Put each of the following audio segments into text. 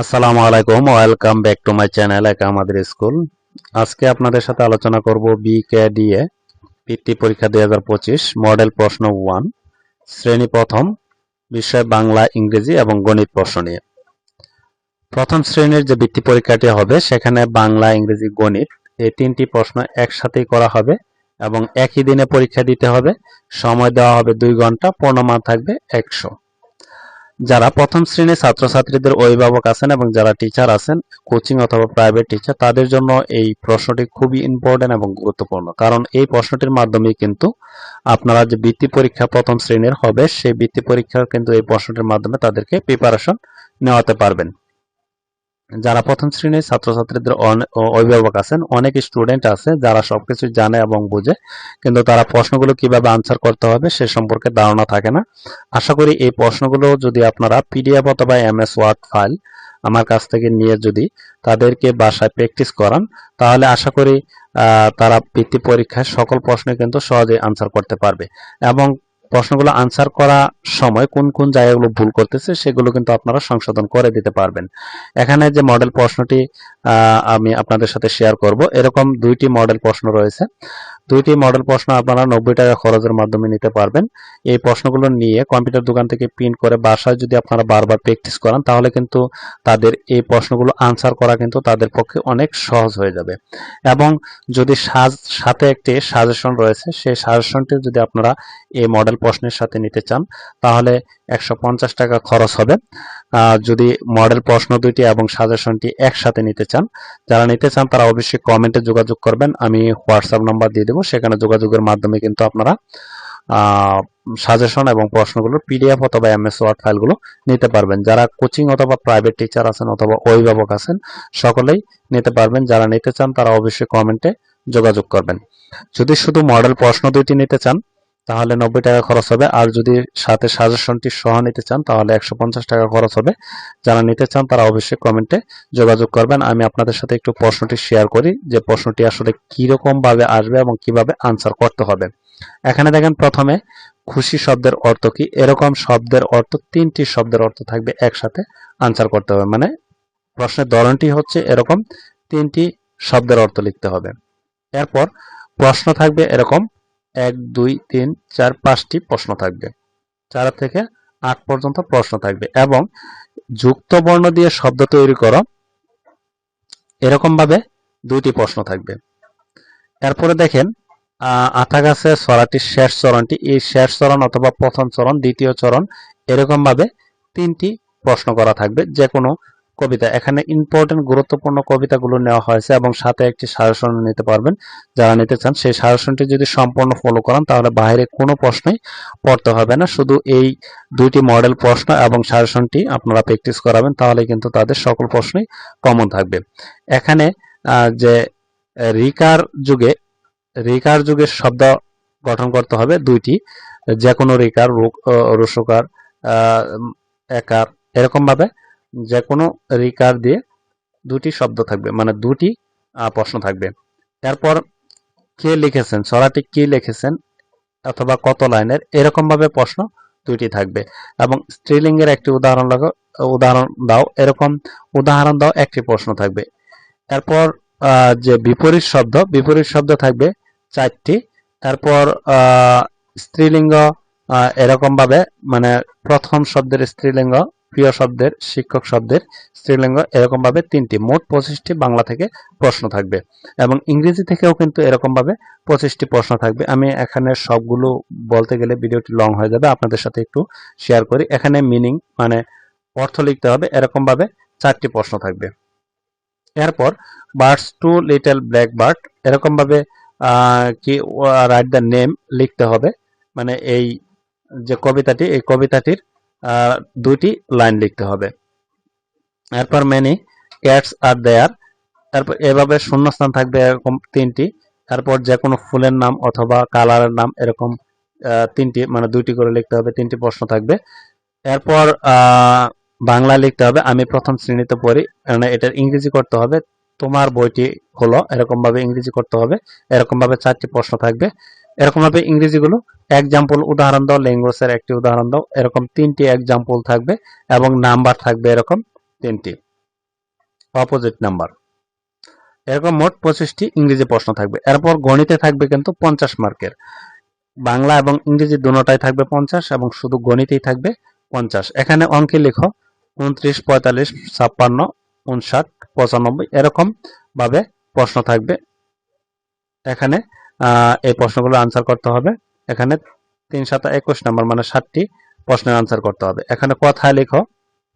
আসসালামু আলাইকুম, welcome back to my channel একা আমাদের স্কুল। আজকে আপনাদের সাথে আলোচনা করব বিকেডিএ বৃত্তি পরীক্ষা দুই হাজার পঁচিশ, মডেল প্রশ্ন ওয়ান শ্রেণি প্রথম, বিষয় বাংলা, ইংরেজি এবং গণিত প্রশ্ন নিয়ে। প্রথম শ্রেণির যে বৃত্তি পরীক্ষাটি হবে, সেখানে বাংলা, ইংরেজি, গণিত এই তিনটি প্রশ্ন একসাথেই করা হবে এবং একই দিনে পরীক্ষা দিতে হবে। সময় দেওয়া হবে দুই ঘণ্টা, পূর্ণমান থাকবে একশো। যারা প্রথম শ্রেণির ছাত্রছাত্রীদের অভিভাবক আছেন এবং যারা টিচার আছেন কোচিং অথবা প্রাইভেট টিচার তাদের জন্য এই প্রশ্নটি খুবই ইম্পর্টেন্ট এবং গুরুত্বপূর্ণ। কারণ এই প্রশ্নটির মাধ্যমে কিন্তু আপনারা যে বৃত্তি পরীক্ষা প্রথম শ্রেণির হবে, সেই বৃত্তি পরীক্ষার কিন্তু এই প্রশ্নটির মাধ্যমে তাদেরকে প্রিপারেশন নেওয়াতে পারবেন। যারা প্রথম শ্রেণির ছাত্রছাত্রীদের অভিভাবক আছেন, অনেক স্টুডেন্ট আছে যারা সবকিছু জানে এবং বুঝে, কিন্তু তারা প্রশ্নগুলো কীভাবে আনসার করতে হবে সে সম্পর্কে ধারণা থাকে না। আশা করি এই প্রশ্নগুলো যদি আপনারা পিডিএফ অথবা এমএস ওয়ার্ড ফাইল আমার কাছ থেকে নিয়ে যদি তাদেরকে বাসায় প্র্যাকটিস করান, তাহলে আশা করি তারা বৃত্তি পরীক্ষায় সকল প্রশ্নে কিন্তু সহজে আনসার করতে পারবে। এবং প্রশ্নগুলো আনসার করা সময় কোন কোন জায়গাগুলো ভুল করতেছে সেগুলো কিন্তু আপনারা সংশোধন করে দিতে পারবেন। এখানে যে মডেল প্রশ্নটি আমি আপনাদের সাথে শেয়ার করব, এরকম দুইটি মডেল প্রশ্ন রয়েছে। দুইটি মডেল প্রশ্ন আপনারা নব্বই টাকা খরচের মাধ্যমে নিতে পারবেন। এই প্রশ্নগুলো নিয়ে কম্পিউটার দোকান থেকে প্রিন্ট করে বাসায় যদি আপনারা বারবার প্র্যাকটিস করান, তাহলে কিন্তু তাদের এই প্রশ্নগুলো আনসার করা কিন্তু তাদের পক্ষে অনেক সহজ হয়ে যাবে। এবং যদি সাজ- সাথে একটি সাজেশন রয়েছে, সেই সাজেশনটি যদি আপনারা এই মডেল প্রশ্নের সাথে নিতে চান, তাহলে একশো পঞ্চাশ টাকা খরচ হবে। যদি মডেল প্রশ্ন দুইটি এবং সাজেশনটি একসাথে নিতে চান, যারা নিতে চান তারা অবশ্যই কমেন্টে যোগাযোগ করবেন। আমি হোয়াটসঅ্যাপ নাম্বার দিয়ে দেবো, সেখানে যোগাযোগের মাধ্যমে কিন্তু আপনারা সাজেশন এবং প্রশ্নগুলোর পিডিএফ অথবা এমএস ওয়ার্ড ফাইলগুলো নিতে পারবেন। যারা কোচিং অথবা প্রাইভেট টিচার আছেন অথবা অভিভাবক আছেন, সকলেই নিতে পারবেন। যারা নিতে চান তারা অবশ্যই কমেন্টে যোগাযোগ করবেন। যদি শুধু মডেল প্রশ্ন দুইটি নিতে চান তাহলে নব্বই টাকা খরচ হবে। আর যদি সাথে সাজেশনটি সহ নিতে চান, তাহলে একশো পঞ্চাশ টাকা খরচ হবে। যারা নিতে চান, তারা অবশ্যই কমেন্টে যোগাযোগ করবেন। আমি আপনাদের সাথে একটু প্রশ্নটি শেয়ার করি, যে প্রশ্নটি আসলে কীরকম ভাবে আসবে এবং কীভাবে আনসার করতে হবে। এখানে দেখেন, প্রথমে, খুশি শব্দের অর্থ কি? এরকম শব্দের অর্থ, তিনটি শব্দের অর্থ থাকবে একসাথে আনসার করতে হবে। মানে প্রশ্নের ধরনটি হচ্ছে এরকম, তিনটি শব্দের অর্থ লিখতে হবে। এরপর প্রশ্ন থাকবে এরকম এক, দুই, তিন, চার, পাঁচটি প্রশ্ন থাকবে। চার থেকে আট পর্যন্ত প্রশ্ন থাকবে এবং যুক্ত বর্ণ দিয়ে শব্দ তৈরি করো। এরকম ভাবে দুইটি প্রশ্ন থাকবে। এরপরে দেখেন আতা গাছের শেষ চরণটি, এই শেষ চরণ অথবা প্রথম চরণ, দ্বিতীয় চরণ এরকম ভাবে তিনটি প্রশ্ন করা থাকবে। যে কোনো কবিতা। এখানে ইম্পর্টেন্ট গুরুত্বপূর্ণ কবিতাগুলো নেওয়া হয়েছে এবং সাথে একটি সাজেশন নিতে পারবেন। যারা নিতে চান, সেই সাজেশনটি যদি সম্পূর্ণ ফলো করেন, তাহলে বাইরে কোনো প্রশ্নই পড়তে হবে না। শুধু এই দুইটি মডেল প্রশ্ন এবং সাজেশনটি আপনারা প্র্যাকটিস করাবেন, তাহলে কিন্তু তাদের সকল প্রশ্নই কমন থাকবে। এখানে যে রিকার যুগে, রিকার যুগের শব্দ গঠন করতে হবে দুইটি। যে কোনো রিকার রুসুকার একার এরকম ভাবে যে কোনো রিকার দিয়ে দুটি শব্দ থাকবে মানে দুটি প্রশ্ন থাকবে। এরপর কে লিখেছেন ছড়াটি কি লিখেছেন অথবা কত লাইনের এরকম ভাবে প্রশ্ন দুইটি থাকবে। এবং স্ত্রীলিঙ্গের একটি উদাহরণ লাগো উদাহরণ দাও এরকম উদাহরণ দাও একটি প্রশ্ন থাকবে। এরপর আহ, যে বিপরীত শব্দ বিপরীত শব্দ থাকবে চারটি। তারপর স্ত্রীলিঙ্গ আহ, এরকম ভাবে মানে প্রথম শব্দের স্ত্রীলিঙ্গ প্রিয় শব্দের শিক্ষক শব্দের স্ত্রীলিঙ্গ এরকম ভাবে তিনটি। মোট পঁচিশটি বাংলা থেকে প্রশ্ন থাকবে এবং ইংরেজি থেকেও কিন্তু এরকম ভাবে পঁচিশটি প্রশ্ন থাকবে। আমি এখানে সবগুলো বলতে গেলে ভিডিওটি লং হয়ে যাবে আপনাদের সাথে একটু শেয়ার করি। এখানে মিনিং মানে অর্থ লিখতে হবে এরকম ভাবে চারটি প্রশ্ন থাকবে। এরপর birds two little black bird এরকম ভাবে আহ, কি রাইট দ্য নেম লিখতে হবে। মানে এই যে কবিতাটি এই কবিতাটির দুইটি লাইন লিখতে হবে। এরপর মেনি ক্যাটস আর দেয়ার তারপর এভাবে শূন্যস্থান থাকবে এরকম তিনটি। তারপর যে কোনো ফুলের নাম অথবা কালারের নাম এরকম তিনটি মানে দুইটি করে লিখতে হবে, তিনটি প্রশ্ন থাকবে। এরপর বাংলা লিখতে হবে, আমি প্রথম শ্রেণীতে পড়ি মানে এটার ইংরেজি করতে হবে। তোমার বইটি হলো এরকমভাবে ইংরেজি করতে হবে, এরকমভাবে চারটি প্রশ্ন থাকবে। এরকম ভাবে ইংরেজিগুলো এক্সাম্পল উদাহরণ দাও ল্যাঙ্গুয়েজের একটি উদাহরণ দাও, এরকম তিনটি এক্সাম্পল থাকবে এবং নাম্বার থাকবে এরকম তিনটি। অপোজিট নাম্বার এরকম মোট পঁচিশটি ইংরেজি প্রশ্ন থাকবে। এরপর গণিতে থাকবে কিন্তু পঞ্চাশ মার্কের। বাংলা এবং ইংরেজি দুটোটাই থাকবে পঞ্চাশ এবং শুধু গণিতেই থাকবে পঞ্চাশ। এখানে অঙ্কে লেখো, উনত্রিশ, পঁয়তাল্লিশ, ছাপ্পান্ন, উনষাট, পঁচানব্বই, এরকম ভাবে প্রশ্ন থাকবে। এখানে এই প্রশ্নগুলো আনসার করতে হবে। এখানে তিন সাত একুশ নম্বর মানে ষাটটি প্রশ্নের আনসার করতে হবে। এখানে কথায় লেখো।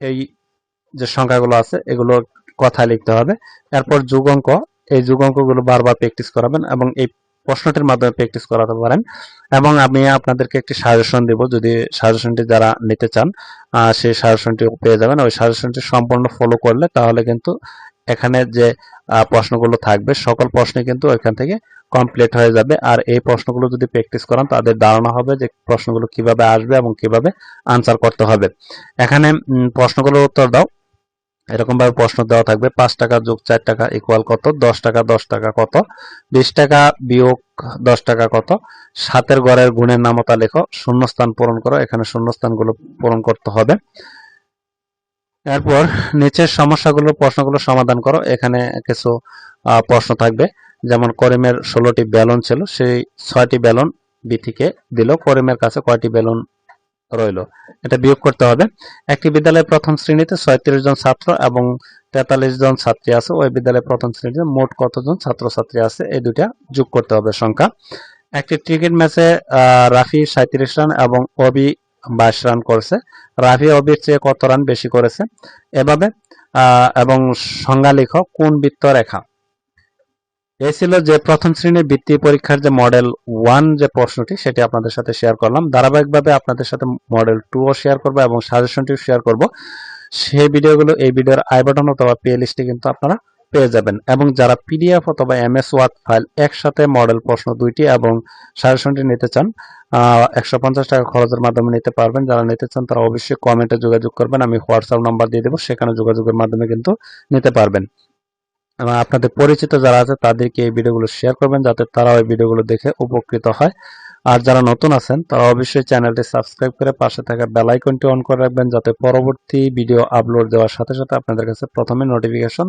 এই যে সংখ্যাগুলো আছে, এগুলো কথায় লিখতে হবে। এরপর যুগ অঙ্ক এই যুগ অঙ্কগুলো বারবার প্র্যাকটিস করাবেন এবং এই প্রশ্নটির মাধ্যমে প্র্যাকটিস করাতে পারেন। এবং আমি আপনাদেরকে একটি সাজেশন দেব। যদি সাজেশনটি যারা নিতে চান সেই সাজেশনটি পেয়ে যাবেন। ওই সাজেশনটি সম্পূর্ণ ফলো করলে তাহলে কিন্তু এখানে যে প্রশ্নগুলো থাকবে, সকল প্রশ্ন কিন্তু এখান থেকে কমপ্লিট হয়ে যাবে। আর এই প্রশ্নগুলো যদি প্র্যাকটিস করান, তাদের ধারণা হবে যে প্রশ্নগুলো কীভাবে আসবে এবং কীভাবে আনসার করতে হবে। এখানে প্রশ্নগুলোর উত্তর দাও। এরকম ভাবে প্রশ্ন দেওয়া থাকবে, পাঁচ টাকা যোগ চার টাকা ইকুয়াল কত? দশ টাকা দশ টাকা কত? বিশ টাকা বিয়োগ দশ টাকা কত? সাতের গড়ের গুণের নামতা লেখো, শূন্যস্থান পূরণ করো। এখানে শূন্যস্থানগুলো পূরণ করতে হবে। এরপর নিচের সমস্যাগুলো, প্রশ্নগুলো সমাধান করো। এখানে কিছু প্রশ্ন থাকবে। যেমন করিমের ষোলোটি ব্যালন ছিল, সেই ছয়টি ব্যালন বিথিকে দিল। করিমের কাছে কয়টি ব্যালন রইল? এটা বিয়োগ করতে হবে। একটি বিদ্যালয়ে প্রথম শ্রেণীতে ছয়ত্রিশ জন ছাত্র এবং তেতাল্লিশ জন ছাত্রী আছে। ওই বিদ্যালয়ে প্রথম শ্রেণীতে মোট কতজন ছাত্রছাত্রী আছে? এই দুইটা যোগ করতে হবে সংখ্যা। একটি ক্রিকেট ম্যাচে রাফি সাঁত্রিশ রান এবং অবি বাইশ রান করেছে। রাফি অবির চেয়ে কত রান বেশি করেছে? এভাবে এবং সংজ্ঞা লিখো কোন বৃত্ত রেখা এ ছিল যে প্রথম শ্রেণির বৃত্তি পরীক্ষার যে মডেল ওয়ান যে প্রশ্নটি, সেটি আপনাদের সাথে শেয়ার করলাম। ধারাবাহিকভাবে আপনাদের সাথে মডেল টু ও শেয়ার করব এবং সাজেশনটিও শেয়ার করব। সেই ভিডিওগুলো এই ভিডিওর আই বাটন অথবা প্লে লিস্টে কিন্তু আপনারা পেয়ে যাবেন। এবং যারা পিডিএফ অথবা এমএস ওয়ার্ড ফাইল একসাথে মডেল প্রশ্ন দুইটি এবং সাজেশনটি নিতে চান একশো পঞ্চাশ টাকা খরচের মাধ্যমে নিতে পারবেন। যারা নিতে চান, তারা অবশ্যই কমেন্টে যোগাযোগ করবেন। আমি হোয়াটসঅ্যাপ নাম্বার দিয়ে দেবো, সেখানে যোগাযোগের মাধ্যমে কিন্তু নিতে পারবেন। এবং আপনাদের পরিচিত যারা আছে, তাদেরকে এই ভিডিওগুলো শেয়ার করবেন, যাতে তারা ওই ভিডিওগুলো দেখে উপকৃত হয়। আর যারা নতুন আছেন, তারা অবশ্যই চ্যানেলটি সাবস্ক্রাইব করে পাশে থাকা বেল আইকনটি অন করে রাখবেন, যাতে পরবর্তী ভিডিও আপলোড দেওয়ার সাথে সাথে আপনাদের কাছে প্রথমে নোটিফিকেশন